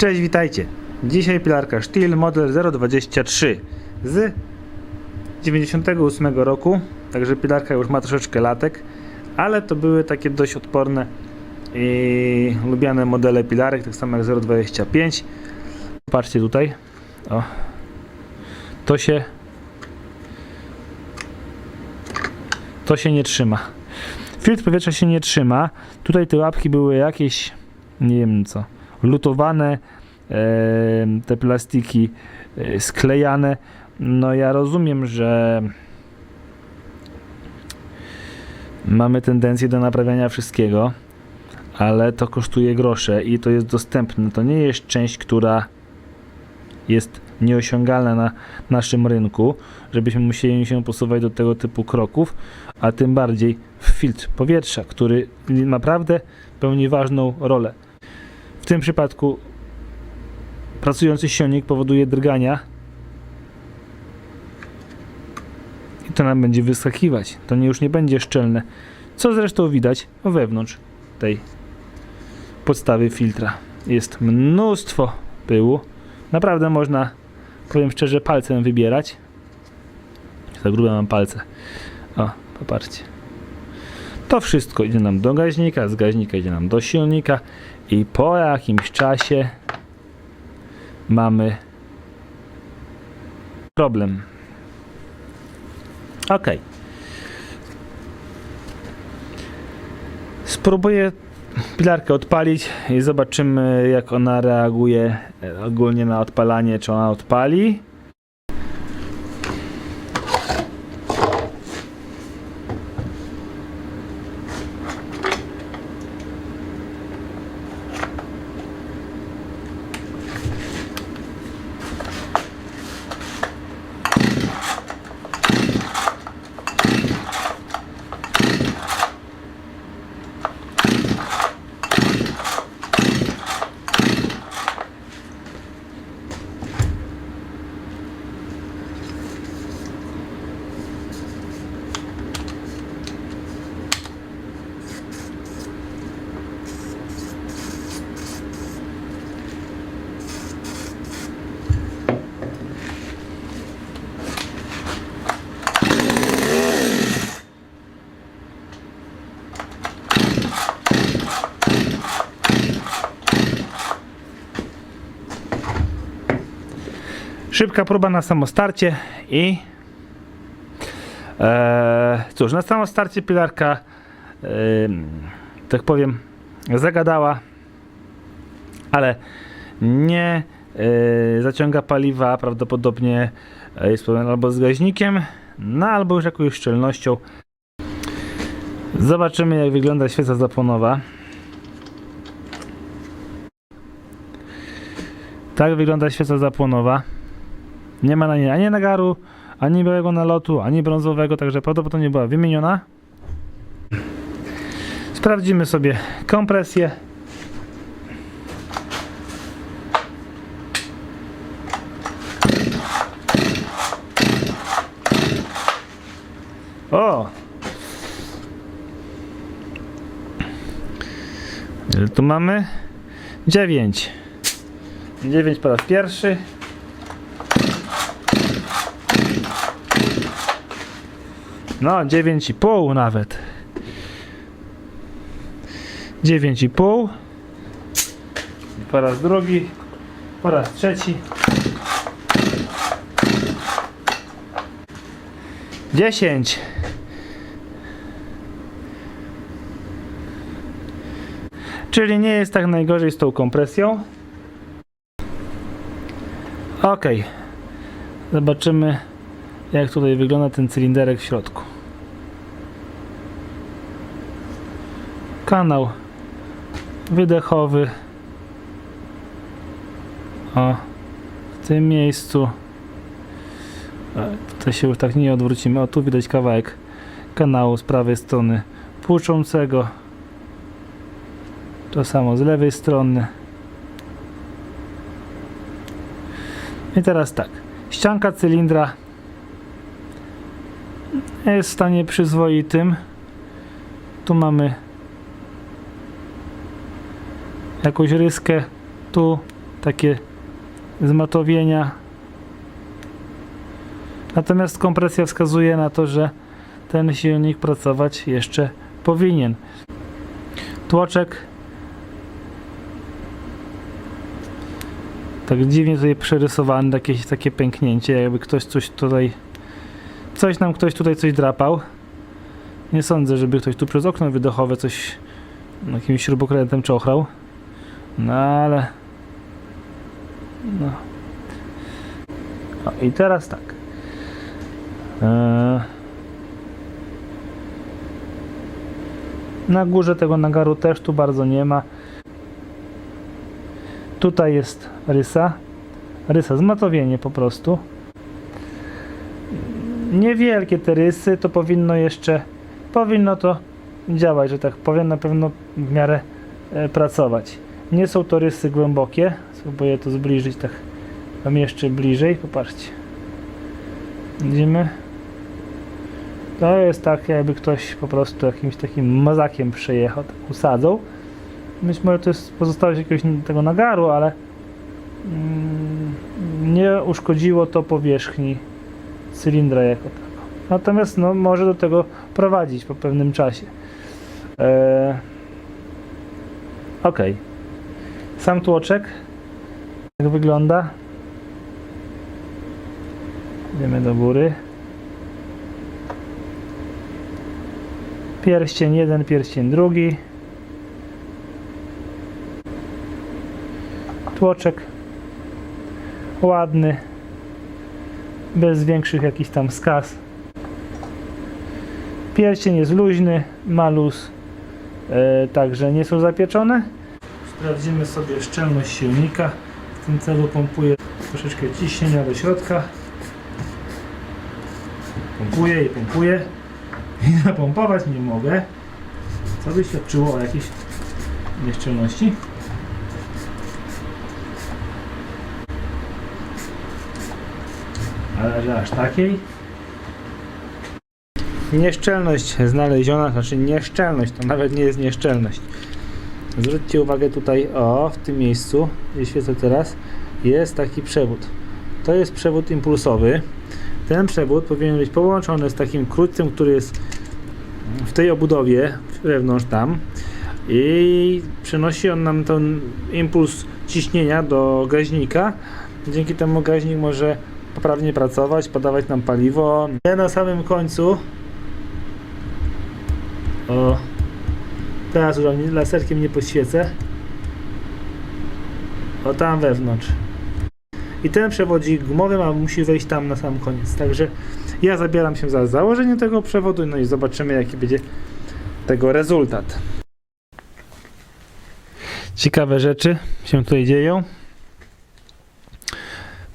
Cześć, witajcie. Dzisiaj pilarka Stihl model 023 z 98 roku, także pilarka już ma troszeczkę latek, ale to były takie dość odporne i lubiane modele pilarek, tak samo jak 025. Patrzcie tutaj. O. To się to się nie trzyma. Filtr powietrza się nie trzyma. Tutaj te łapki były jakieś nie wiem co, lutowane, e, te plastiki e, sklejane. No ja rozumiem, że mamy tendencję do naprawiania wszystkiego, ale to kosztuje grosze i to jest dostępne. To nie jest część, która jest nieosiągalna na naszym rynku, żebyśmy musieli się posuwać do tego typu kroków, a tym bardziej w filtr powietrza, który naprawdę pełni ważną rolę. Tym przypadku pracujący silnik powoduje drgania i to nam będzie wyskakiwać. To już nie będzie szczelne, co zresztą widać wewnątrz tej podstawy filtra. Jest mnóstwo pyłu. Naprawdę można, powiem szczerze, palcem wybierać. Za grube mam palce. O, popatrzcie. To wszystko idzie nam do gaźnika, z gaźnika idzie nam do silnika i po jakimś czasie mamy problem. Ok. Spróbuję pilarkę odpalić i zobaczymy jak ona reaguje ogólnie na odpalanie, czy ona odpali. Szybka próba na samostarcie i e, cóż, na samostarcie pilarka e, tak powiem zagadała, ale nie e, zaciąga paliwa, prawdopodobnie e, jest problem albo z gaźnikiem, no albo już jakąś szczelnością. Zobaczymy jak wygląda świeca zapłonowa. Tak wygląda świeca zapłonowa. Nie ma na niej ani nagaru, ani białego nalotu, ani brązowego, także prawdopodobnie była wymieniona. Sprawdzimy sobie kompresję. O! Ile tu mamy? 9. 9 po raz pierwszy. No, 9,5 nawet. 9,5. I Po raz drugi. Po raz trzeci. 10. Czyli nie jest tak najgorzej z tą kompresją. Ok. Zobaczymy jak tutaj wygląda ten cylinderek w środku. Kanał wydechowy. O, w tym miejscu. E, Tutaj się już tak nie odwrócimy. O, tu widać kawałek kanału z prawej strony płuczącego. To samo z lewej strony. I teraz tak. Ścianka cylindra jest w stanie przyzwoitym. Tu mamy jakąś ryskę, tu takie zmatowienia. Natomiast kompresja wskazuje na to, że ten silnik pracować jeszcze powinien. Tłoczek tak dziwnie tutaj przerysowany, jakieś takie pęknięcie, jakby ktoś coś tutaj coś nam ktoś tutaj coś drapał. Nie sądzę, żeby ktoś tu przez okno wydechowe coś jakimś śrubokrętem czochrał. No ale no. I teraz tak. Eee, Na górze tego nagaru też tu bardzo nie ma. Tutaj jest rysa. Rysa, zmatowienie po prostu. Niewielkie te rysy, to powinno jeszcze, powinno to działać, że tak powiem, na pewno w miarę e, pracować. Nie są to rysy głębokie, spróbuję to zbliżyć tak wam jeszcze bliżej, popatrzcie. Widzimy? To jest tak, jakby ktoś po prostu jakimś takim mazakiem przejechał, tak usadzą. Być może to jest pozostałość jakiegoś tego nagaru, ale mm, nie uszkodziło to powierzchni cylindra jako tako. Natomiast no, może do tego prowadzić po pewnym czasie. Eee, ok. Sam tłoczek jak wygląda? Idziemy do góry. Pierścień jeden, pierścień drugi. Tłoczek ładny, bez większych jakichś tam skaz. Pierścień jest luźny, ma luz, e, także nie są zapieczone. Sprawdzimy sobie szczelność silnika. W tym celu pompuję troszeczkę ciśnienia do środka. Pompuję i pompuję. I napompować nie mogę, co by świadczyło o jakiejś nieszczelności. Ale że aż takiej. Nieszczelność znaleziona, znaczy nieszczelność, to nawet nie jest nieszczelność. Zwróćcie uwagę tutaj, o, w tym miejscu, gdzie świecę teraz, jest taki przewód. To jest przewód impulsowy. Ten przewód powinien być połączony z takim krótcem, który jest w tej obudowie, wewnątrz tam i przenosi on nam ten impuls ciśnienia do gaźnika. Dzięki temu gaźnik może poprawnie pracować, podawać nam paliwo. Ja na samym końcu o teraz już laserkiem nie poświecę o tam wewnątrz i ten przewodzik gumowy ma, musi wejść tam na sam koniec. Także ja zabieram się za założenie tego przewodu, no i zobaczymy jaki będzie tego rezultat. Ciekawe rzeczy się tutaj dzieją.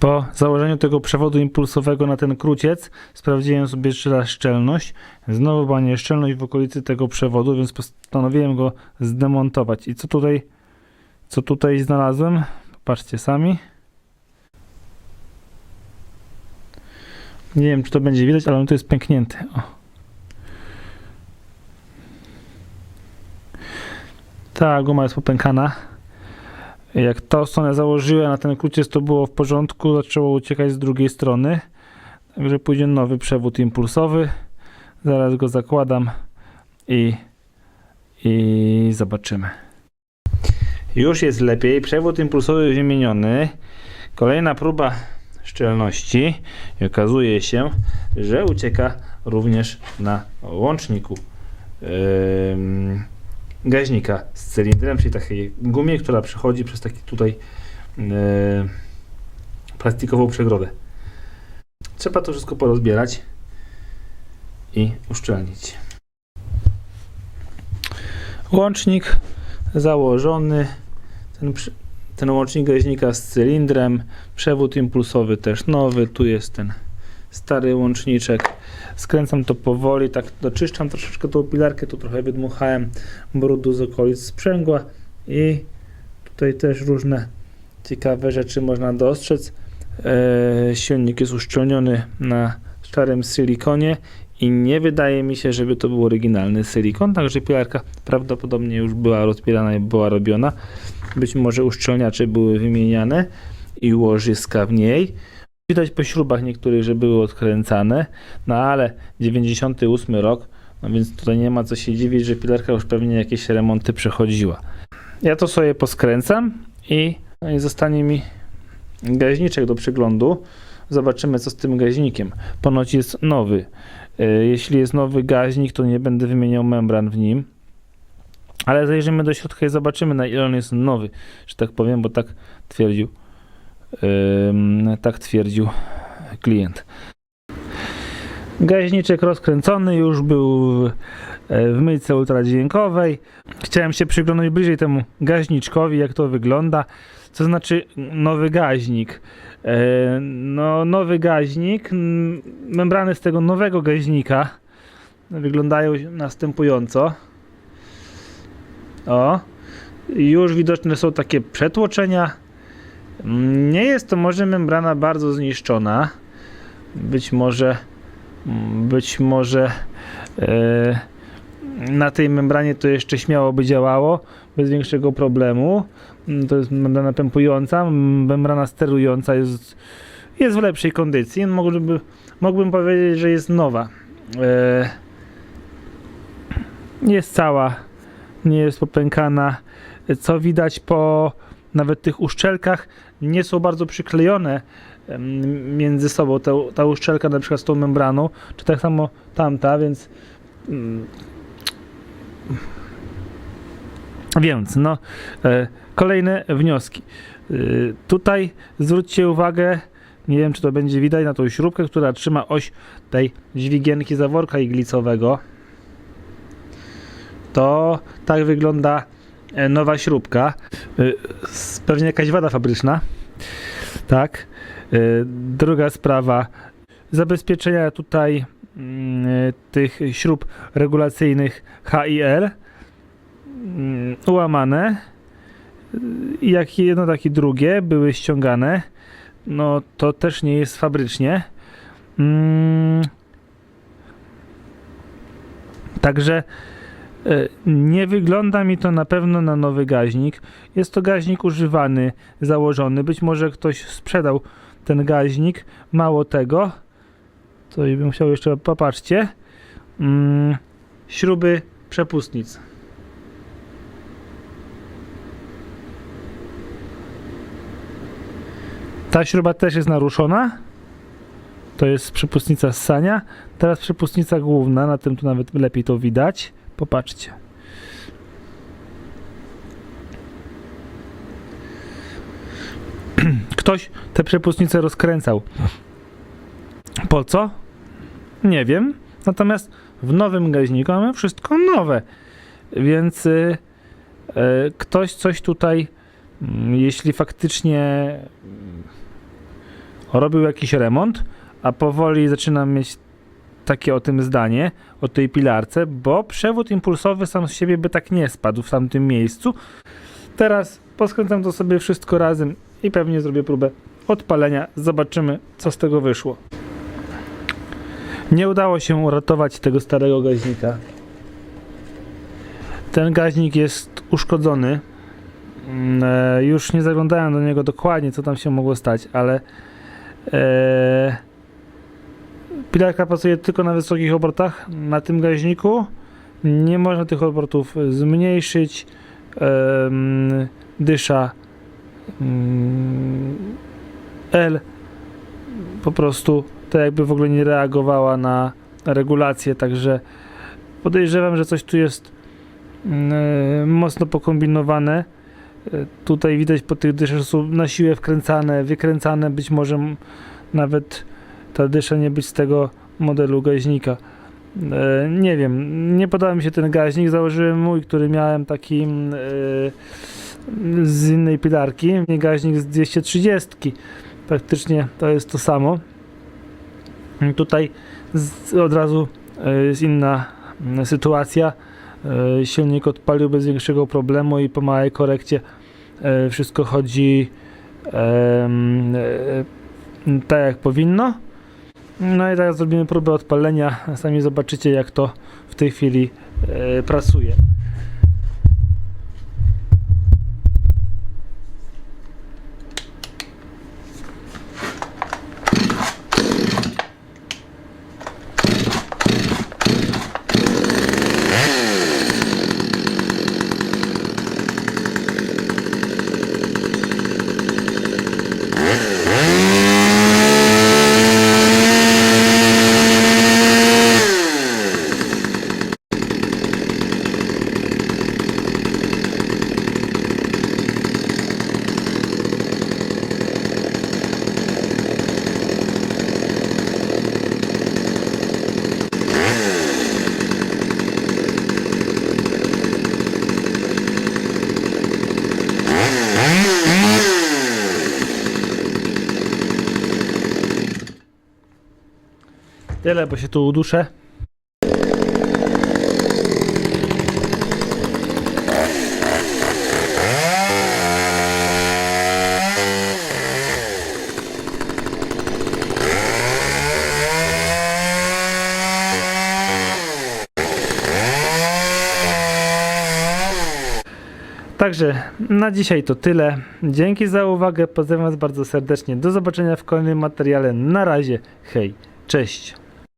Po założeniu tego przewodu impulsowego na ten kruciec sprawdziłem sobie jeszcze raz szczelność. Znowu była nieszczelność w okolicy tego przewodu, więc postanowiłem go zdemontować. I co tutaj, co tutaj znalazłem? Patrzcie sami. Nie wiem, czy to będzie widać, ale on tu jest pęknięty. O. Ta guma jest popękana. Jak tą stronę założyłem na ten kruciec, to było w porządku, zaczęło uciekać z drugiej strony. Także pójdzie nowy przewód impulsowy. Zaraz go zakładam i, i zobaczymy. Już jest lepiej. Przewód impulsowy wymieniony. Kolejna próba szczelności i okazuje się, że ucieka również na łączniku ym, gaźnika z cylindrem, czyli takiej gumie, która przechodzi przez taki tutaj yy, plastikową przegrodę. Trzeba to wszystko porozbierać i uszczelnić. Łącznik założony. Ten ten łącznik gaźnika z cylindrem, przewód impulsowy też nowy, tu jest ten stary łączniczek. Skręcam to powoli, tak doczyszczam troszeczkę tą pilarkę, tu trochę wydmuchałem brudu z okolic sprzęgła i tutaj też różne ciekawe rzeczy można dostrzec. Eee, silnik jest uszczelniony na szarym silikonie i nie wydaje mi się, żeby to był oryginalny silikon, także pilarka prawdopodobnie już była rozpierana i była robiona. Być może uszczelniacze były wymieniane i łożyska w niej. Widać po śrubach niektórych, że były odkręcane, no ale 98 rok, no więc tutaj nie ma co się dziwić, że pilarka już pewnie jakieś remonty przechodziła. Ja to sobie poskręcam i, no i zostanie mi gaźniczek do przyglądu. Zobaczymy, co z tym gaźnikiem. Ponoć jest nowy. E, Jeśli jest nowy gaźnik, to nie będę wymieniał membran w nim. Ale zajrzymy do środka i zobaczymy, na ile on jest nowy, że tak powiem, bo tak twierdził, tak twierdził klient. Gaźniczek rozkręcony już był w, e, w myjce ultradźwiękowej. Chciałem się przyglądać bliżej temu gaźniczkowi, jak to wygląda. Co znaczy nowy gaźnik? E, No, nowy gaźnik, membrany z tego nowego gaźnika wyglądają następująco. O, już widoczne są takie przetłoczenia. Nie jest to może membrana bardzo zniszczona. Być może, być może e, na tej membranie to jeszcze śmiało by działało bez większego problemu. To jest membrana pępująca, membrana sterująca jest, jest w lepszej kondycji. Mógłbym, mógłbym powiedzieć, że jest nowa. E, jest cała, nie jest popękana. Co widać po nawet tych uszczelkach, nie są bardzo przyklejone między sobą. Ta, ta uszczelka na przykład z tą membraną, czy tak samo tamta, więc mm, więc no, e, kolejne wnioski. E, tutaj zwróćcie uwagę, nie wiem czy to będzie widać na tą śrubkę, która trzyma oś tej dźwigienki zaworka iglicowego. To tak wygląda nowa śrubka. E, Pewnie jakaś wada fabryczna. Tak. E, Druga sprawa. Zabezpieczenia tutaj mm, e, tych śrub regulacyjnych HIL mm, ułamane. I Jak jedno, tak i drugie były ściągane. No to też nie jest fabrycznie. Mm. Także e, nie wygląda mi to na pewno na nowy gaźnik. Jest to gaźnik używany, założony. Być może ktoś sprzedał ten gaźnik. Mało tego, to bym musiał jeszcze, popatrzcie, mm, śruby przepustnic. Ta śruba też jest naruszona. To jest przepustnica ssania. Teraz przepustnica główna, na tym tu nawet lepiej to widać. Popatrzcie. Ktoś tę przepustnicę rozkręcał. Po co? Nie wiem. Natomiast w nowym gaźniku mamy wszystko nowe. Więc y, y, ktoś coś tutaj, mm, jeśli faktycznie mm, robił jakiś remont, a powoli zaczynam mieć takie o tym zdanie, o tej pilarce, bo przewód impulsowy sam z siebie by tak nie spadł w tamtym miejscu. Teraz poskręcam to sobie wszystko razem i pewnie zrobię próbę odpalenia. Zobaczymy, co z tego wyszło. Nie udało się uratować tego starego gaźnika. Ten gaźnik jest uszkodzony. Mm, e, Już nie zaglądałem do niego dokładnie, co tam się mogło stać, ale e, pilarka pracuje tylko na wysokich obrotach na tym gaźniku. Nie można tych obrotów zmniejszyć. Dysza mm, L po prostu tak jakby w ogóle nie reagowała na regulację, także podejrzewam, że coś tu jest mm, mocno pokombinowane. Tutaj widać po tych dyszach, są na siłę wkręcane, wykręcane, być może nawet ta dysza nie być z tego modelu gaźnika. E, nie wiem, nie podoba mi się ten gaźnik, założyłem mój, który miałem taki mm, e, z innej pilarki, nie gaźnik z 230. Praktycznie to jest to samo. Tutaj z, od razu e, jest inna mm, sytuacja. E, Silnik odpalił bez większego problemu i po małej korekcie e, wszystko chodzi tak jak powinno. No i teraz zrobimy próbę odpalenia. Sami zobaczycie jak to w tej chwili e, Tyle, bo się tu uduszę. Także na dzisiaj to tyle. Dzięki za uwagę. Pozdrawiam Was bardzo serdecznie. Do zobaczenia w kolejnym materiale. Na razie. Hej. Cześć.